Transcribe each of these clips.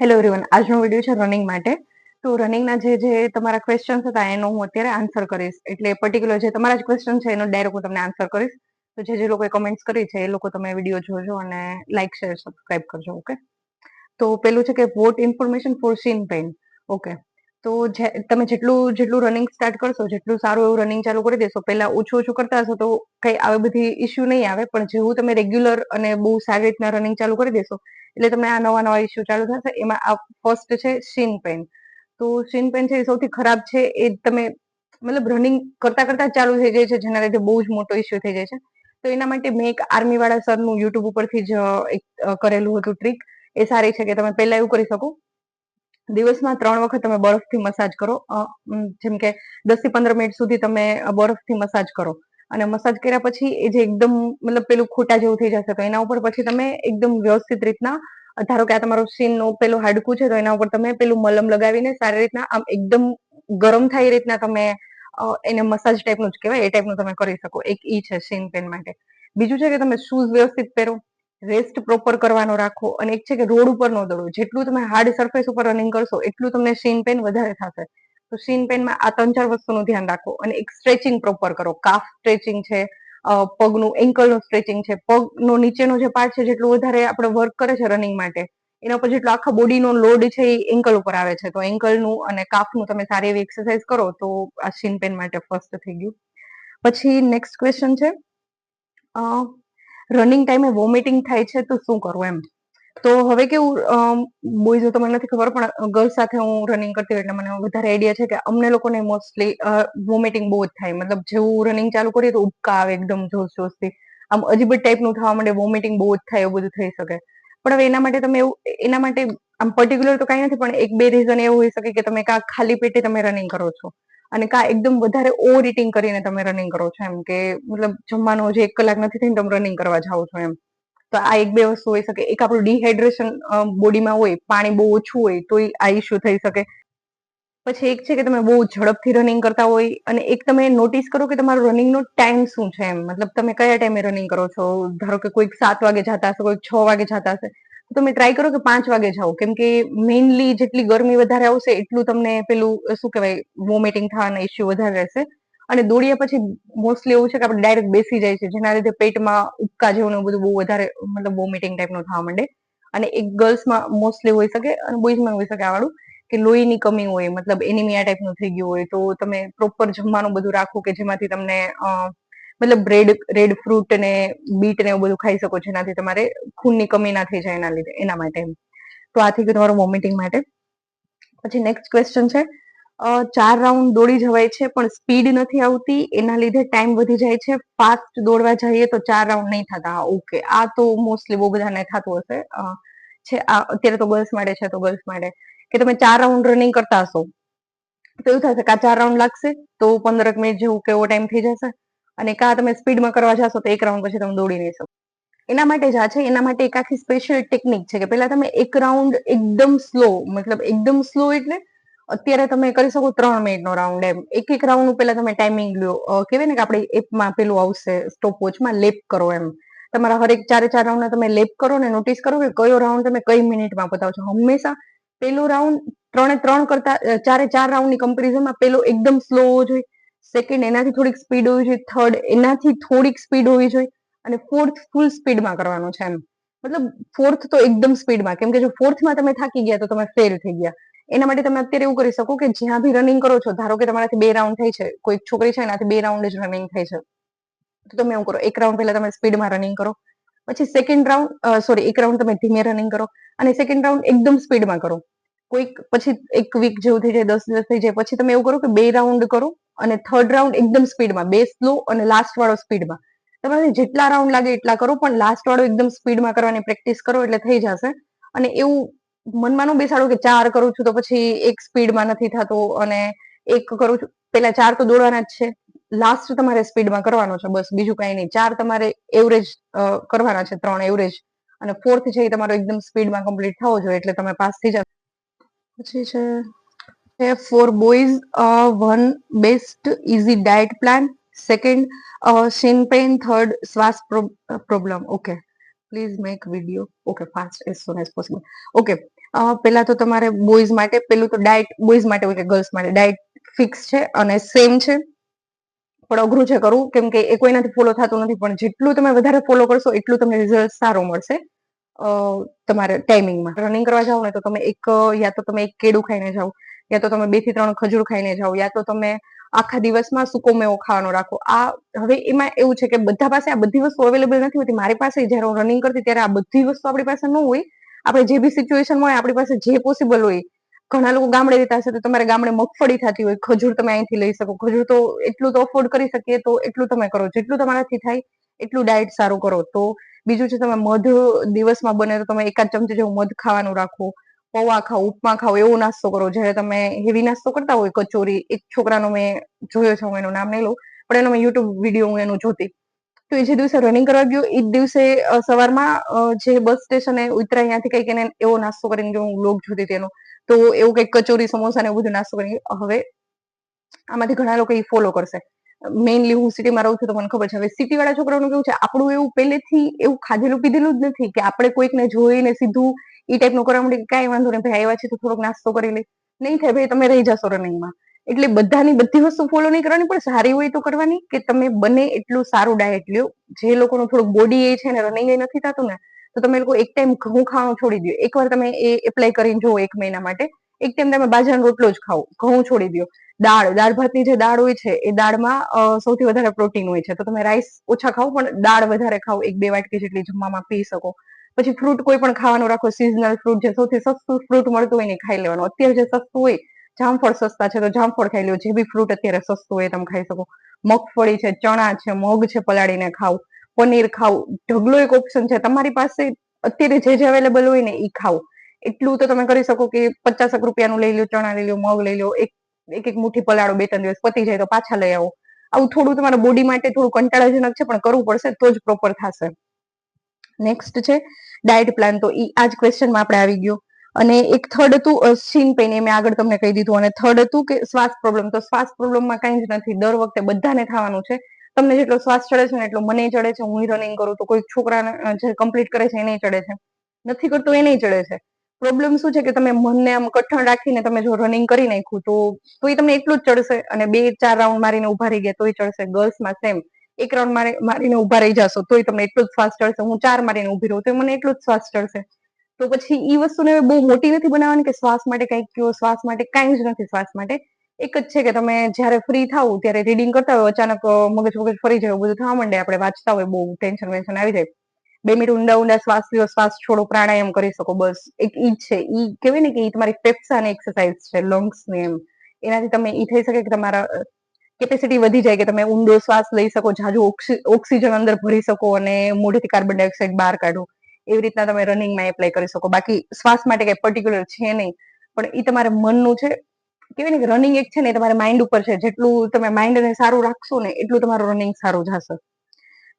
Hello everyone આજનો video છે running માટે. તો રનિંગના જે જે તમારા ક્વેશ્ચન્સ હતા, એનો હું અત્યારે આન્સર કરીશ. એટલે પર્ટિક્યુલર જે તમારા જ ક્વેશ્ચન છે, એનો ડાયરેક્ટ હું તમને આન્સર કરીશ. તો જે જે લોકોએ કમેન્ટ્સ કરી છે, એ લોકો તમે વીડિયો જોજો અને લાઇક શેર સબસ્ક્રાઇબ કરજો ઓકે તો પેલું છે કે what information for shin pain okay તો તમે જેટલું જેટલું રનિંગ સ્ટાર્ટ કરશો, જેટલું સારું એવું રનિંગ ચાલુ કરી દેશો, પહેલા ઓછું ઓછું કરતા હશો તો કઈ આવી બધી ઇસ્યુ નહીં આવે, પણ જેવું તમે રેગ્યુલર અને બહુ સારી રીતના રનિંગ ચાલુ કરી દેશો, એટલે તમને આ નવા નવા ઇસ્યુ ચાલુ થશે, એમાં આ ફર્સ્ટ છે શીન પેન તો શીન પેન છે એ સૌથી ખરાબ છે, એ તમે મતલબ રનિંગ કરતા કરતા ચાલુ થઈ જાય છે, જેના લીધે બહુ જ મોટો ઇસ્યુ થઈ જાય છે. તો એના માટે મેં એક આર્મી વાળા સરનું યુટ્યુબ ઉપરથી જ એક કરેલું હતું ટ્રીક એ સારી છે કે તમે પહેલા એવું કરી શકો. દિવસમાં ત્રણ વખત તમે બરફથી મસાજ કરો. જેમ કે દસથી પંદર મિનિટ સુધી તમે બરફથી મસાજ કરો. અને મસાજ કર્યા પછી એ જે એકદમ મતલબ પેલું ખોટા જેવું થઈ જશે, તો એના ઉપર પછી તમે એકદમ વ્યવસ્થિત રીતના ધારો કે આ તમારું સીનનું પેલું હાડકું છે, તો એના ઉપર તમે પેલું મલમ લગાવીને સારી રીતના આમ એકદમ ગરમ થાય એ રીતના તમે એને મસાજ ટાઈપનું જ કહેવાય, એ ટાઈપનું તમે કરી શકો. એક ઈ છે સીન પેન માટે. બીજું છે કે તમે શૂઝ વ્યવસ્થિત પહેરો. રેસ્ટ પ્રોપર કરવાનો રાખો અને એક છે કે રોડ ઉપર નો દોડો. જેટલું તમે હાર્ડ સરફેસ ઉપર રનિંગ કરશો, એટલું તમને સીન પેન વધારે થશે. તો સીન પેનમાં આ ત્રણ ચાર વસ્તુનું ધ્યાન રાખો અને એક સ્ટ્રેચિંગ પ્રોપર કરો. કાફ સ્ટ્રેચિંગ છે પગનું એન્કલનું સ્ટ્રેચિંગ છે, પગનો નીચેનો જે પાર્ટ છે જેટલું વધારે આપણે વર્ક કરે છે રનિંગ માટે, એના ઉપર જેટલો આખા બોડીનો લોડ છે એ એન્કલ ઉપર આવે છે. તો એન્કલનું અને કાફનું તમે સારી એવી એક્સરસાઇઝ કરો તો આ શીન પેન માટે ફર્સ્ટ થઈ ગયું. પછી નેક્સ્ટ ક્વેશ્ચન છે રનિંગ ટાઈમે વોમિટિંગ થાય છે તો શું કરવું એમ? તો હવે કેવું બોયઝ તો મને નથી ખબર, પણ ગર્લ્સ સાથે હું રનિંગ કરતી એટલે મને વધારે આઈડિયા છે કે અમને લોકોને મોસ્ટલી વોમિટિંગ બહુ જ થાય. મતલબ જેવું રનિંગ ચાલુ કરીએ તો ઉબકા આવે એકદમ જોશ જોશથી આમ અજીબ ટાઈપનું થવા માંડે વોમિટિંગ બહુ જ થાય એવું બધું થઈ શકે. પણ હવે એના માટે તમે એવું, એના માટે આમ પર્ટિક્યુલર તો કાંઈ નથી, પણ એક બે રીઝન એવું હોઈ શકે કે તમે કાં ખાલી પેટે તમે રનિંગ કરો છો. અને કા એકદમ વધારે ઓવર ઇટિંગ કરીને તમે રનિંગ કરો છો એમ કે મતલબ જમવાનું જે એક કલાક નથી થઈને તમે રનિંગ કરવા જાઓ છો એમ. તો આ એક બે વસ્તુ હોઈ શકે. એક આપણું ડિહાઇડ્રેશન બોડીમાં હોય, પાણી બહુ ઓછું હોય તો આ ઇસ્યુ થઈ શકે. પછી એક છે કે તમે બહુ ઝડપથી રનિંગ કરતા હોય અને એક તમે નોટિસ કરો કે તમારો રનિંગનો ટાઈમ શું છે એમ. મતલબ તમે કયા ટાઈમે રનિંગ કરો છો? ધારો કે કોઈક સાત વાગે જતા હશે, કોઈક છ વાગે જતા હશે. તમે ટ્રાય કરો કે પાંચ વાગે જાઓ. કેમ કે મેઇનલી જેટલી ગરમી વધારે આવશે, એટલું તમને પેલું શું કહેવાય વોમિટિંગ થવાના ઇસ્યુ વધારે રહેશે. અને દોડ્યા પછી મોસ્ટલી એવું છે કે આપણે ડાયરેક્ટ બેસી જાય છે, જેના લીધે પેટમાં ઉબકા જેવું બધું બહુ વધારે, મતલબ વોમિટિંગ ટાઈપનું થવા માંડે. અને એક ગર્લ્સમાં મોસ્ટલી હોઈ શકે, અને બોઈઝમાં હોઈ શકે આવાળું, કે લોહીની કમી હોય, મતલબ એનિમિયા ટાઈપનું થઈ ગયું હોય, તો તમે પ્રોપર જમવાનું બધું રાખો કે જેમાંથી તમને મતલબ રેડ રેડ ફ્રૂટ ને બીટ ને એવું બધું ખાઈ શકો, જેનાથી તમારે ખૂનની કમી ના થઈ જાય એના લીધે, એના માટે તો આ થઈ તમારું વોમિટિંગ માટે. પછી નેક્સ્ટ ક્વેશ્ચન છે ચાર રાઉન્ડ દોડી જવાય છે, પણ સ્પીડ નથી આવતી, એના લીધે ટાઈમ વધી જાય છે ફાસ્ટ દોડવા જઈએ તો ચાર રાઉન્ડ નહીં થતા. ઓકે આ તો મોસ્ટલી બહુ બધાને થતું હશે. છે અત્યારે તો ગર્લ્સ માટે છે, તો ગર્લ્સ માટે. કે તમે ચાર રાઉન્ડ રનિંગ કરતા હશો, તો એવું થશે કે આ ચાર રાઉન્ડ લાગશે, તો પંદરક મિનિટ જેવું કેવો ટાઈમ થઈ જશે. અને કા તમે સ્પીડમાં કરવા જશો તો એક રાઉન્ડ પછી તમે દોડી નહીં શકો. એના માટે જ આ છે, એના માટે એક આખી સ્પેશિયલ ટેકનિક છે કે પહેલા તમે એક રાઉન્ડ એકદમ સ્લો મતલબ એકદમ સ્લો એટલે અત્યારે તમે કરી શકો ત્રણ મિનિટનો રાઉન્ડ એમ. એક એક રાઉન્ડ પહેલા તમે ટાઈમિંગ લ્યો. કહેવાય ને કે આપણે એપમાં પેલું આવશે સ્ટોપ વોચમાં લેપ કરો એમ. તમારા હરેક ચારે ચાર રાઉન્ડ તમે લેપ કરો ને નોટિસ કરો કે કયો રાઉન્ડ તમે કઈ મિનિટમાં પતાવો છો. હંમેશા પેલો રાઉન્ડ ત્રણે ત્રણ કરતા ચારે ચાર રાઉન્ડની કમ્પેરિઝનમાં પેલો એકદમ સ્લો હોવો જોઈએ સેકન્ડ એનાથી થોડીક સ્પીડ હોવી જોઈએ થર્ડ એનાથી થોડીક સ્પીડ હોવી જોઈએ અને ફોર્થ ફૂલ સ્પીડમાં કરવાનું છે એમ. મતલબ ફોર્થ તો એકદમ સ્પીડમાં કેમ કે જો ફોર્થમાં તમે થાકી ગયા તો તમે ફેલ થઈ ગયા. એના માટે તમે અત્યારે એવું કરી શકો કે જ્યાં બી રનિંગ કરો છો, ધારો કે તમારાથી બે રાઉન્ડ થઈ છે, કોઈ છોકરી છે એનાથી બે રાઉન્ડ જ રનિંગ થઈ છે. તો તમે એવું કરો, એક રાઉન્ડ પહેલા તમે સ્પીડમાં રનિંગ કરો, પછી સેકન્ડ રાઉન્ડ સોરી એક રાઉન્ડ તમે ધીમે રનિંગ કરો અને સેકન્ડ રાઉન્ડ એકદમ સ્પીડમાં કરો. કોઈક, પછી એક વીક જેવું થઈ જાય, દસ દિવસ થઈ જાય, પછી તમે એવું કરો કે બે રાઉન્ડ કરો અને થર્ડ રાઉન્ડ એકદમ સ્પીડમાં બે સ્લો અને લાસ્ટ વાળો સ્પીડમાં તમારે જેટલા રાઉન્ડ લાગે એટલા કરો, પણ લાસ્ટ વાળો એકદમ સ્પીડમાં કરવાની પ્રેક્ટિસ કરો એટલે થઈ જશે. અને એવું મનમાં બેસાડો કે ચાર કરું છું તો પછી એક સ્પીડમાં નથી થતો અને એક કરું છું. પેલા ચાર તો દોડવાના જ છે. લાસ્ટ તમારે સ્પીડમાં કરવાનો છે બસ, બીજું કઈ નહીં. ચાર તમારે એવરેજ કરવાના છે, ત્રણ એવરેજ અને ફોર્થ છે એ તમારો એકદમ સ્પીડમાં કમ્પ્લીટ થવો જોઈએ એટલે તમે પાસ થઈ જાવ. પછી છે for boys one best easy diet plan second shin pain third શ્વાસ problem okay please make video okay fast as soon as possible okay પેલા તો તમારે બોયઝ માટે પેલું તો ડાયટ બોયઝ માટે હોય કે ગર્લ્સ માટે ડાયટ ફિક્સ છે અને સેમ છે. પણ અઘરું છે કરવું, કેમ કે એ કોઈનાથી ફોલો થતું નથી, પણ જેટલું તમે વધારે ફોલો કરશો, એટલું તમને રિઝલ્ટ સારો મળશે. તમારે ટાઈમિંગમાં રનિંગ કરવા જાઓ ને તો તમે એક યા તો તમે એક કેડું ખાઈને જાઓ. યા તો તમે બેથી ત્રણ ખજૂર ખાઈને જાઓ, યા તો તમે આખા દિવસમાં સૂકો મેવો ખાવાનો રાખો. આ હવે એમાં એવું છે કે બધા પાસે આ બધી વસ્તુ અવેલેબલ નથી હોતી. મારી પાસે જ્યારે હું રનિંગ કરતી ત્યારે આ બધી વસ્તુ આપણી પાસે ન હોય. આપણે જે બી સિચ્યુએશન હોય, આપણી પાસે જે પોસિબલ હોય, ઘણા લોકો ગામડે રહેતા હશે તો તમારે ગામડે મગફળી થતી હોય, ખજૂર તમે અહીંથી લઈ શકો. ખજૂર તો એટલું તો અફોર્ડ કરી શકીએ તો એટલું તમે કરો. જેટલું તમારાથી થાય, એટલું ડાયટ સારું કરો. તો બીજું છે, તમે મધ દિવસમાં બને તો તમે એકાદ ચમચી જેવું મધ ખાવાનું રાખો. પૌવા ખાઓ ઉપમા ખાઓ એવો નાસ્તો કરો. જ્યારે તમે હેવી નાસ્તો કરતા હોય કચોરી, એક છોકરાનો મેં જોયો છે, હું એનું નામ નહીં લઉં, પણ એનો મેં યુટ્યુબ વીડિયો હું એનું જોતી. તો એ જે દિવસે રનિંગ કરવા ગયો, એ દિવસે સવારમાં જે બસ સ્ટેશને ઉતરાય અહીંયાથી કંઈક એને એવો નાસ્તો કરીને જો હું લોક જોતી તેનો, તો એવું કંઈક કચોરી, સમોસા ને એવું બધું નાસ્તો કરીને, હવે આમાંથી ઘણા લોકો એ ફોલો કરશે. મેઇનલી હું સિટીમાં રહું છું તો મને ખબર છે. હવે સિટી વાળા છોકરાઓનું કેવું છે? આપણું એવું પહેલેથી એવું ખાધેલું પીધેલું જ નથી કે આપણે કોઈકને જોઈને સીધું એ ટાઈપનું કરવા માટે કાંઈ વાંધો નહીં, ભાઈ આવ્યા છે તો થોડોક નાસ્તો કરી લે નહીં થાય ભાઈ, તમે રહી જશો રનિંગમાં. એટલે બધાની બધી વસ્તુ ફોલો નહીં કરવાની, પણ સારી હોય તો કરવાની કે તમે બને એટલું સારું ડાયટ લ્યો. જે લોકોનું થોડુંક બોડી એ છે ને રનિંગ એ નથી થતું ને, તો તમે લોકો એક ટાઈમ ઘઉં ખાવાનું છોડી દો એકવાર તમે એ એપ્લાય કરીને જુઓ એક મહિના માટે. એક ટાઈમ તમે બાજરાનો રોટલો જ ખાઓ, ઘઉં છોડી દો દાળ દાળ ભાતની જે દાળ હોય છે, એ દાળમાં સૌથી વધારે પ્રોટીન હોય છે. તો તમે રાઈસ ઓછા ખાઓ, પણ દાળ વધારે ખાઓ, એક બે વાટકી જેટલી જમવામાં પી શકો. પછી ફ્રૂટ કોઈ પણ ખાવાનું રાખો સિઝનલ ફ્રૂટ જે સૌથી સસ્તું ફ્રૂટ મળતું હોય ને ખાઈ લેવાનું. અત્યારે જે સસ્તું હોય, જામફળ સસ્તા છે, તો જામફળ ખાઈ લો જે બી ફ્રૂટ અત્યારે સસ્તું હોય તમે ખાઈ શકો. મગફળી છે, ચણા છે, મગ છે, પલાળીને ખાવ પનીર ખાવ ઢગલો એક ઓપ્શન છે. તમારી પાસે અત્યારે જે જે અવેલેબલ હોય ને એ ખાવ એટલું તો તમે કરી શકો કે પચાસક રૂપિયાનું લઈ લો ચણા લઈ લો મગ લઈ લો એક એક એક મુઠ્ઠી પલાળો બે ત્રણ દિવસ પતી જાય તો પાછા લઈ આવો. આવું થોડું તમારા બોડી માટે થોડું કંટાળાજનક છે, પણ કરવું પડશે તો જ પ્રોપર થશે. નેક્સ્ટ છે ડાયટ પ્લાન તો ઈ આ જ ક્વેશ્ચનમાં આપણે આવી ગયો. અને એક થર્ડ હતું સ્કીન પેઇન એ મેં આગળ તમને કહી દીધું. અને થર્ડ હતું કે શ્વાસ પ્રોબ્લેમ તો શ્વાસ પ્રોબ્લેમમાં કાંઈ જ નથી. દર વખતે બધાને થવાનું છે. તમને જેટલો શ્વાસ ચડે છે ને એટલો મને ચડે છે. હું રનિંગ કરું તો કોઈ છોકરાને જે કમ્પ્લીટ કરે છે, એને ચડે છે. નથી કરતો, એને ચડે છે. પ્રોબ્લેમ શું છે કે તમે મનને આમ કઠણ રાખીને તમે જો રનિંગ કરી નાખ્યું તો તો એ તમને એટલું જ ચડશે. અને બે, ચાર રાઉન્ડ મારીને ઊભા રહી ગયા તોય ચડશે. ગર્લ્સમાં સેમ એક રાઉન્ડ મારી, મારીને ઊભા રહી જશો તોય તમને એટલું જ શ્વાસ ચડશે. હું ચાર મારીને ઊભી રહું તો મને એટલું જ શ્વાસ ચડશે. તો પછી એ વસ્તુને બહુ મોટી નથી બનાવવાની કે શ્વાસ માટે કંઈક કયો, શ્વાસ માટે કાંઈ જ નથી શ્વાસ માટે. એક જ છે કે તમે જ્યારે ફ્રી થાવ, ત્યારે રીડિંગ કરતા હોય, અચાનક મગજ મગજ ફરી જાય બધું થવા માંડે. આપણે વાંચતા હોય બહુ ટેન્શન વેન્શન આવી જાય. બે મિનિટ ઊંડા ઊંડા શ્વાસ લ્યો, શ્વાસ છોડો, પ્રાણાયામ કરી શકો, બસ. એક ઈ છે. ઈ કેવી ને કે ઈ તમારી ફેફસાની એક્સરસાઇઝ છે લંગ્સની એમ. એનાથી તમે ઈ થઈ શકે કે તમારા કેપેસિટી વધી જાય કે તમે ઊંડો શ્વાસ લઈ શકો જાજુ ઓક્સિજન અંદર ભરી શકો અને મોઢેથી કાર્બન ડાયોક્સાઇડ બહાર કાઢો. એવી રીતના તમે રનિંગમાં એપ્લાય કરી શકો. બાકી શ્વાસ માટે કઈ પર્ટિક્યુલર છે નહીં. પણ એ તમારા મનનું છે, કેવાય ને રનિંગ એક છે ને તમારા માઇન્ડ ઉપર છે. જેટલું તમે માઇન્ડને સારું રાખશો ને, એટલું તમારું રનિંગ સારું જશે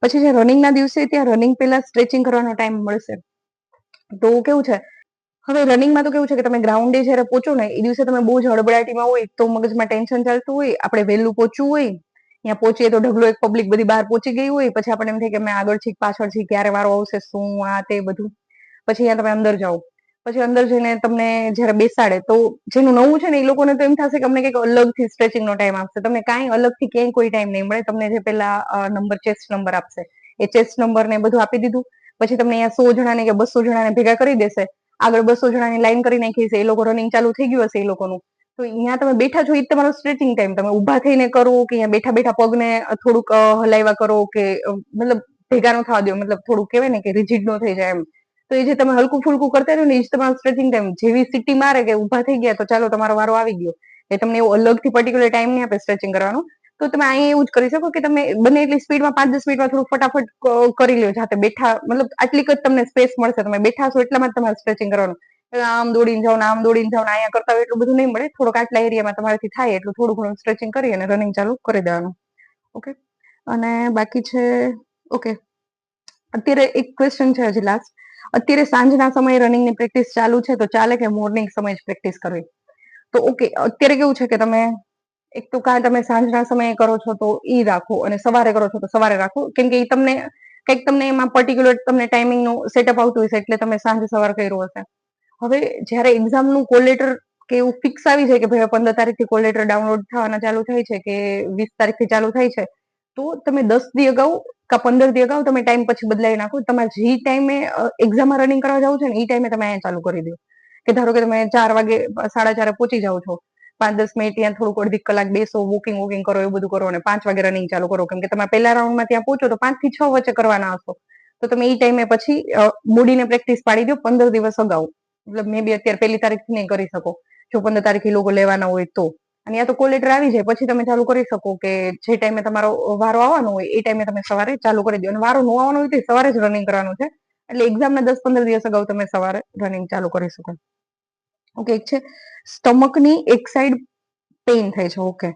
પછી જે રનિંગના દિવસે ત્યાં રનિંગ પહેલા સ્ટ્રેચિંગ કરવાનો ટાઈમ મળશે. તો કેવું છે? હવે રનિંગમાં તો કેવું છે કે તમે ગ્રાઉન્ડે જ્યારે પહોંચો ને, એ દિવસે તમે બહુ જ હોય, તો મગજમાં ટેન્શન ચાલતું હોય, આપણે વહેલું પહોંચવું હોય, ત્યાં પહોંચીએ તો ઢગલો એક પબ્લિક બધી બહાર પહોંચી ગઈ હોય, પછી આપણને એમ થાય કે મેં આગળ છીક પાછળ છીક ક્યારે વારો આવશે, શું આ તે બધું. પછી અહીંયા તમે અંદર જાઓ. પછી અંદર જઈને તમને જ્યારે બેસાડે તો જેનું નવું છે ને એ લોકોને તો એમ થશે કે અમને કંઈક અલગથી સ્ટ્રેચિંગનો ટાઈમ આપશે. તમને કાંઈ અલગથી ક્યાંય કોઈ ટાઈમ નહીં મળે. તમને જે પેલા નંબર ચેસ્ટ નંબર આપશે, એ ચેસ્ટ નંબર ને બધું આપી દીધું. પછી તમને અહીંયા સો જણાને કે બસો જણાને ભેગા કરી દેશે. આગળ બસો જણાની લાઈન કરી નાખી છે એ લોકો રનિંગ ચાલુ થઈ ગયું હશે એ લોકોનું. તો અહીંયા તમે બેઠા છો એ તમારો સ્ટ્રેચિંગ ટાઈમ તમે ઊભા થઈને કરો કે અહીંયા બેઠા બેઠા પગને થોડુંક હલાવ્યા કરો કે મતલબ ભેગા નો થવા દો. મતલબ થોડુંક કહેવાય ને કે રિજિડ નો થઈ જાય એમ. તો એ જે તમે હલકું ફુલકું કરતા રહ્યો ને, એ જ તમારો સ્ટ્રેચિંગ ટાઈમ જેવી સિટી મારે કે ઊભા થઈ ગયા, તો ચાલો તમારો વારો આવી ગયો. એ તમને એવો અલગથી પર્ટિક્યુલર ટાઈમ નહીં આપે સ્ટ્રેચિંગ કરવાનો. તો તમે અહીંયા એવું જ કરી શકો કે તમે બને એટલી સ્પીડમાં પાંચ દસ મિનિટમાં થોડું ફટાફટ કરી લો જાતે બેઠા, મતલબ આટલીક જ તમને સ્પેસ મળશે, તમે બેઠા છો એટલામાં જ તમારે સ્ટ્રેચિંગ કરવાનું. આમ દોડીને જાઓ આમ દોડીને જાઓ અહીંયા કરતા હોય એટલું બધું નહીં મળે, થોડોક આટલા એરિયામાં તમારાથી થાય એટલું થોડું ઘણું સ્ટ્રેચિંગ કરી અને રનિંગ ચાલુ કરી દેવાનું. ઓકે અને બાકી છે ઓકે અત્યારે એક ક્વેશ્ચન છે હજી લાસ્ટ અત્યારે સાંજના સમયે રનિંગની પ્રેક્ટિસ ચાલુ છે, તો ચાલે કે મોર્નિંગ સમયે જ પ્રેક્ટિસ કરવી? તો ઓકે અત્યારે કેવું છે કે તમે, એક તો કાં તમે સાંજના સમયે કરો છો તો એ રાખો અને સવારે કરો છો તો સવારે રાખો. કેમ કે એ તમને, કંઈક તમને એમાં પર્ટિક્યુલર તમને ટાઈમિંગનું સેટઅપ આવતું હશે એટલે તમે સાંજ સવાર કર્યું હશે. હવે જ્યારે એક્ઝામનું કોલેટર કે એવું ફિક્સ આવી જાય કે ભાઈ પંદર તારીખથી કોલેટર ડાઉનલોડ થવાના ચાલુ થાય છે કે વીસ તારીખથી ચાલુ થાય છે તો તમે દસ દી અગાઉ કા પંદર દી અગાઉ તમે ટાઈમ પછી બદલાવી નાખો. તમારે જે ટાઈમે એક્ઝામમાં રનિંગ કરવા જાવ છો ને, એ ટાઈમે તમે અહીંયા ચાલુ કરી દો. કે ધારો કે તમે ચાર વાગે, સાડા ચારે પહોંચી જાઓ છો. પાંચ, દસ મિનિટ ત્યાં થોડુંક અડધી કલાક બેસો વોકિંગ વોકિંગ કરો, એવું બધું કરો અને પાંચ વાગે રનિંગ ચાલુ કરો. કેમ કે તમે પહેલા રાઉન્ડમાં ત્યાં પહોંચો તો પાંચથી છ વચ્ચે કરવાના હશો. તો તમે એ ટાઈમે પછી બોડીને પ્રેક્ટિસ પાડી દો પંદર દિવસ અગાઉ. મતલબ મે બી અત્યારે પહેલી તારીખથી નહીં કરી શકો. જો પંદર તારીખે લોકો લેવાના હોય તો. અને યા તો કોલ લેટર આવી જાય, પછી તમે ચાલુ કરી શકો કે જે ટાઈમે તમારો વારો આવવાનો હોય, એ ટાઈમે તમે સવારે ચાલુ કરી દો. અને વારો નો આવવાનો હોય તો સવારે જ રનિંગ કરવાનું છે. એટલે એક્ઝામના દસ પંદર દિવસ અગાઉ તમે સવારે રનિંગ ચાલુ કરી શકો. ઓકે એક છે, સ્ટમકની એક સાઈડ પેઇન થાય છે ઓકે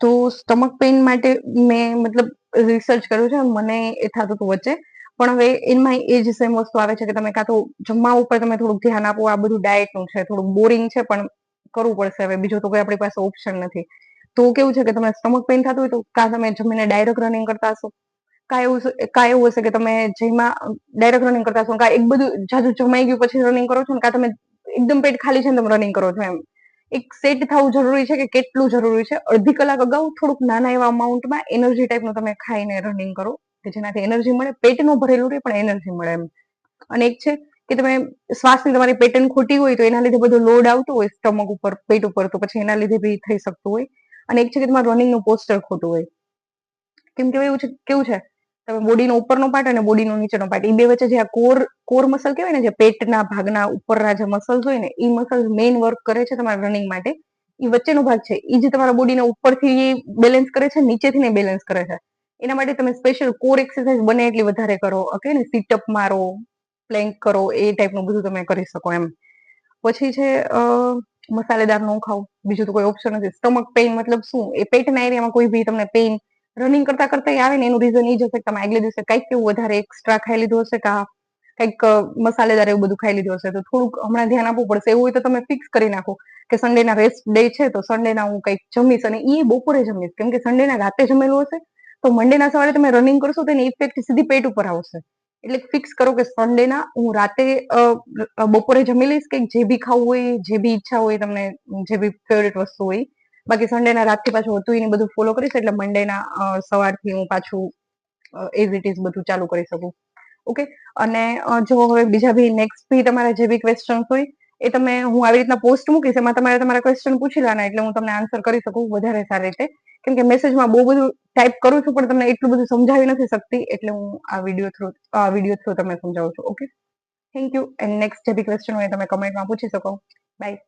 તો સ્ટમક પેઇન માટે મેં મતલબ રિસર્ચ કર્યું છે, મને એ થતું હતું વચ્ચે. પણ હવે એમાં એ જ સેમ વસ્તુ આવે છે કે તમે કાં તો જમવા ઉપર તમે થોડુંક ધ્યાન આપો, આ બધું ડાયટનું છે, થોડુંક બોરિંગ છે, પણ કરવું પડશે હવે. બીજું તો કોઈ આપણી પાસે ઓપ્શન નથી. તો કેવું છે કે તમને સ્ટમક પેઇન થતું હોય તો કાં તમે જમીને ડાયરેક્ટ રનિંગ કરતા હશો? કાં એવું કાં એવું હશે કે તમે જેમાં ડાયરેક્ટ રનિંગ કરતા હશો? કાં એક બધું જાજુ જમાઈ ગયું પછી રનિંગ કરો છો ને? કાં તમે એકદમ પેટ ખાલી છે ને તમે રનિંગ કરો છો એમ? એક સેટ થવું જરૂરી છે કે કેટલું જરૂરી છે? અડધી કલાક અગાઉ થોડુંક નાના એવા અમાઉન્ટમાં એનર્જી ટાઈપનું તમે ખાઈને રનિંગ કરો કે જેનાથી એનર્જી મળે. પેટનું ભરેલું રહે પણ એનર્જી મળે એમ. અને એક છે કે તમે શ્વાસની તમારી પેટર્ન ખોટી હોય તો એના લીધે બધો લોડ આવતો હોય સ્ટમક ઉપર, પેટ ઉપર, તો પછી એના લીધે બી થઈ શકતું હોય. અને એક છે કે તમારું રનિંગનું પોસ્ટર ખોટું હોય. કેમ કે એવું છે, કેવું છે? તમે બોડીનો ઉપરનો પાર્ટ અને બોડીનો નીચેનો પાર્ટ એ બે વચ્ચે જે આ કોર કોર મસલ કહેવાય ને, જે પેટના ભાગના ઉપરના જે મસલ્સ હોય ને એ મસલ્સ મેઇન વર્ક કરે છે તમારા રનિંગ માટે. એ વચ્ચેનો ભાગ છે એ જે તમારા બોડીને ઉપરથી બેલેન્સ કરે છે નીચેથી ને બેલેન્સ કરે છે. એના માટે તમે સ્પેશિયલ કોર એક્સરસાઇઝ બને એટલી વધારે કરો ઓકે ને સિટઅપ મારો પ્લેન્ક કરો એ ટાઈપનું બધું તમે કરી શકો એમ. પછી છે મસાલેદાર ન ખાવ. બીજું તો કોઈ ઓપ્શન નથી. સ્ટમક પેઇન મતલબ શું? એ પેટના એરિયામાં કોઈ બી તમને પેઇન રનિંગ કરતા કરતા આવે ને, એનું રીઝન એ જ હશે કે તમે આગલે દિવસે કંઈક એવું વધારે એક્સ્ટ્રા ખાઈ લીધું હશે કા કંઈક મસાલેદાર એવું બધું ખાઈ લીધું હશે. તો થોડુંક હમણાં ધ્યાન આપવું પડશે. એવું હોય તો તમે ફિક્સ કરી નાખો કે સન્ડેના રેસ્ટ ડે છે તો સન્ડેના હું કંઈક જમીશ અને એ બપોરે જમીશ. કેમ કે સન્ડેના રાતે જમેલું હશે તો મંડેના સવારે તમે રનિંગ કરશો તો એની ઇફેક્ટ સીધી પેટ ઉપર આવશે. એટલે ફિક્સ કરો કે સન્ડેના હું રાતે બપોરે જમી લઈશ કે જે બી ખાવું હોય, જે બી ઈચ્છા હોય, તમને જે બી ફેવરેટ વસ્તુ હોય. બાકી સન્ડેના રાતથી પાછું હતું એને બધું ફોલો કરીશ એટલે મંડેના સવારથી હું પાછું એઝ ઇટ ઇઝ બધું ચાલુ કરી શકું. ઓકે અને જો હવે બીજા બી નેક્સ્ટ બી તમારા જે બી ક્વેશ્ચન હોય, એ તમે હું આવી રીતના પોસ્ટ મૂકીશ, એમાં તમારે તમારા ક્વેશ્ચન પૂછી લેવાના, એટલે હું તમને આન્સર કરી શકું વધારે સારી રીતે. કેમ કે મેસેજમાં બહુ બધું ટાઈપ કરું છું, પણ તમને એટલું બધું સમજાવી નથી શકતી, એટલે હું આ વીડિયો થ્રુ આ વીડિયો થ્રુ તમને સમજાવું છું okay thank you and next જે બી ક્વેશ્ચન હોય તમે કમેન્ટમાં પૂછી શકો. બાય